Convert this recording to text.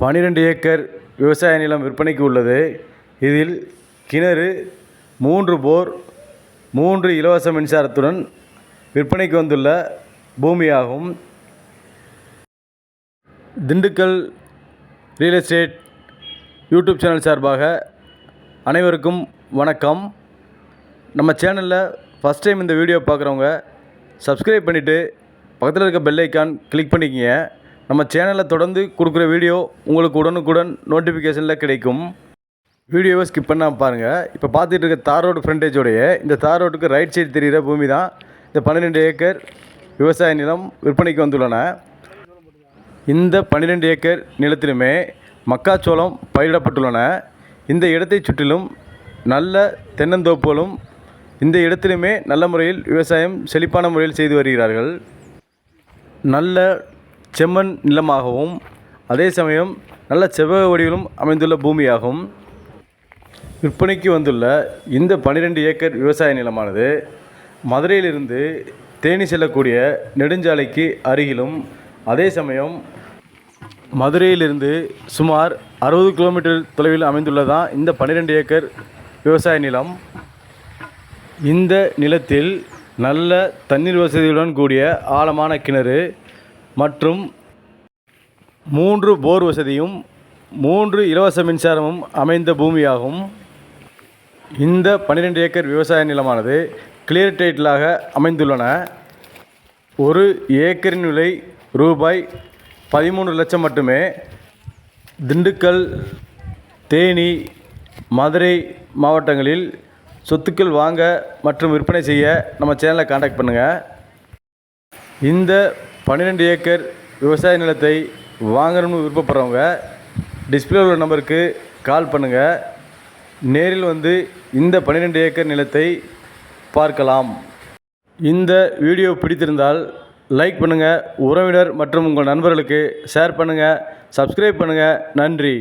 பனிரெண்டு ஏக்கர் விவசாய நிலம் விற்பனைக்கு உள்ளது. இதில் கிணறு மூன்று போர் மூன்று இலவச மின்சாரத்துடன் விற்பனைக்கு வந்துள்ள பூமியாகும். Dindigul real estate YouTube channel சார்பாக அனைவருக்கும் வணக்கம். நம்ம சேனலில் ஃபஸ்ட் டைம் இந்த வீடியோ பார்க்குறவங்க சப்ஸ்கிரைப் பண்ணிவிட்டு பக்கத்தில் இருக்க பெல் ஐக்கான் கிளிக் பண்ணிக்கங்க. நம்ம சேனலில் தொடர்ந்து கொடுக்குற வீடியோ உங்களுக்கு உடனுக்குடன் நோட்டிஃபிகேஷனில் கிடைக்கும். வீடியோவை ஸ்கிப் பண்ணால் பாருங்கள் இப்போ பார்த்துட்டு இருக்க தார் ரோடு ஃப்ரண்டேஜோடைய இந்த தார் ரோட்டுக்கு ரைட் சைடு தெரிகிற பூமி தான் இந்த பன்னிரெண்டு ஏக்கர் விவசாய நிலம் விற்பனைக்கு வந்துள்ளன. இந்த பன்னிரெண்டு ஏக்கர் நிலத்திலுமே மக்காச்சோளம் பயிரிடப்பட்டுள்ளன. இந்த இடத்தைச் சுற்றிலும் நல்ல தென்னந்தோப்புகளும் இந்த இடத்திலுமே நல்ல முறையில் விவசாயம் செழிப்பான முறையில் செய்து வருகிறார்கள். நல்ல செம்மண் நிலமாகவும் அதே சமயம் நல்ல செவ்வக வடிவிலும் அமைந்துள்ள பூமியாகும். விற்பனைக்கு வந்துள்ள இந்த பன்னிரெண்டு ஏக்கர் விவசாய நிலமானது மதுரையிலிருந்து தேனி செல்லக்கூடிய நெடுஞ்சாலைக்கு அருகிலும் அதே சமயம் மதுரையிலிருந்து சுமார் அறுபது கிலோமீட்டர் தொலைவில் அமைந்துள்ளதான் இந்த பன்னிரெண்டு ஏக்கர் விவசாய நிலம். இந்த நிலத்தில் நல்ல தண்ணீர் வசதியுடன் கூடிய ஆழமான கிணறு மற்றும் மூன்று போர் வசதியும் மூன்று இலவச மின்சாரமும் அமைந்த பூமியாகும். இந்த பன்னிரெண்டு ஏக்கர் விவசாய நிலமானது கிளியர் டைட்டிலாக அமைந்துள்ளன. ஒரு ஏக்கரின் விலை ரூபாய் பதிமூணு லட்சம் மட்டுமே. திண்டுக்கல் தேனி மதுரை மாவட்டங்களில் சொத்துக்கள் வாங்க மற்றும் விற்பனை செய்ய நம்ம சேனலை காண்டாக்ட் பண்ணுங்கள் இந்த பன்னிரெண்டு ஏக்கர் விவசாய நிலத்தை வாங்கணும்னு விருப்பப்படுறவங்க டிஸ்பிளே உள்ள நம்பருக்கு கால் பண்ணுங்கள் நேரில் வந்து இந்த பன்னிரெண்டு ஏக்கர் நிலத்தை பார்க்கலாம். இந்த வீடியோ பிடித்திருந்தால் லைக் பண்ணுங்கள் உறவினர் மற்றும் உங்கள் நண்பர்களுக்கு ஷேர் பண்ணுங்கள் சப்ஸ்கிரைப் பண்ணுங்கள் நன்றி.